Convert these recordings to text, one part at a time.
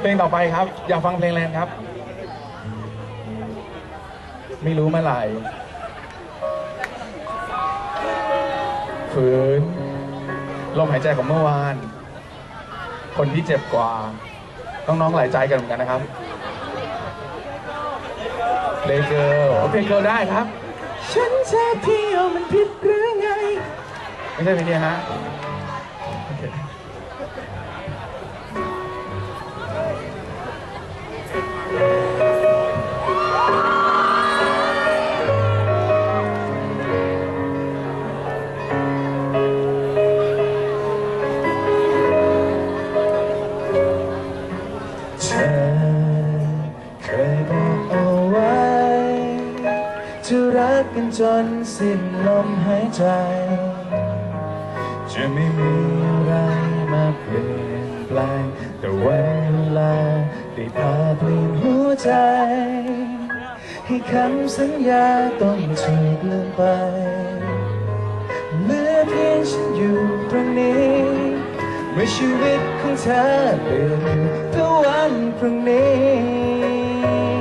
เพลงต่อไปครับ อยากฟังเพลงแรงครับ ไม่รู้เมื่อไหร่ฝืนลมหายใจของเมื่อวาน คนที่เจ็บกว่า น้องๆหลายใจกันเหมือนกันนะครับเลเกอร์โอเคเกิลได้ครับ ฉันจะเที่ยวมันผิดหรือไง ไม่ใช่เพลงนี้ฮะ รักกันจนสิ้นลมหายใจ จะไม่มีอะไรมาเปลี่ยนแปลง แต่วันเวลาได้พาเปลี่ยนหัวใจ ให้คำสัญญาต้องถูกลืมไปเหลือเพียงฉันอยู่ตรงนี้เมื่อชีวิตของเธอเปลี่ยนอยู่ทุกวันพรุ่งนี้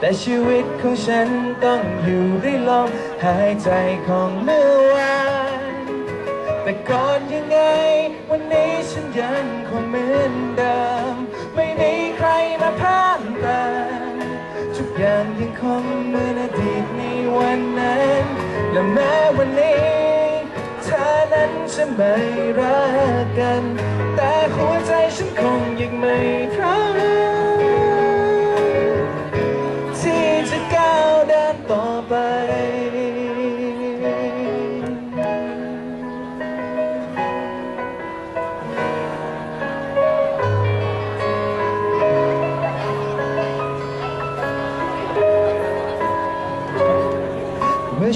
แต่ชีวิตของฉันต้องอยู่ด้วยลมหายใจของเมื่อวาน แต่ก่อนยังไง วันนี้ฉันยังคงเหมือนเดิม ไม่มีใครมาพามตามทุกอย่างยังคงเหมือนอดีตในวันนั้น และแม้วันนี้เธอนั้นจะไม่รักกัน แต่หัวใจฉันคงยังไม่พร้อม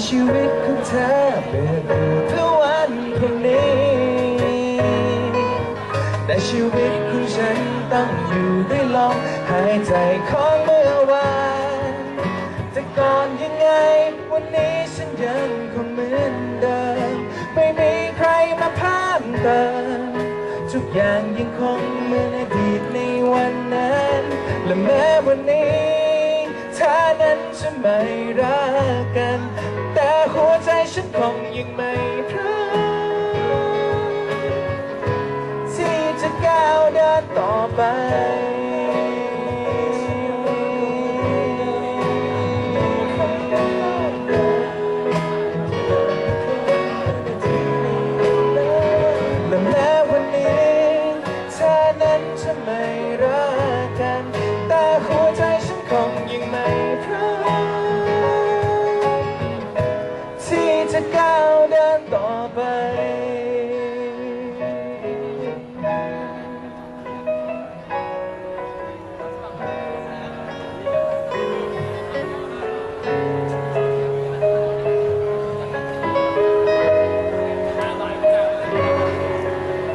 ชีวิตของเธอเปลี่ยนเพื่อวันพรุ่งนี้ แต่ชีวิตของฉันต้องอยู่ด้วยลมหายใจของเมื่อวานแต่ก่อนยังไง วันนี้ฉันยังคงเหมือนเดิม ไม่มีใครมาพามเติมทุกอย่างยังคงเหมือนอดีตในวันนั้น และแม้วันนี้เธอนั้นจะไม่รักกัน เดินต่อไป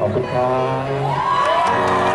อบคุณครับ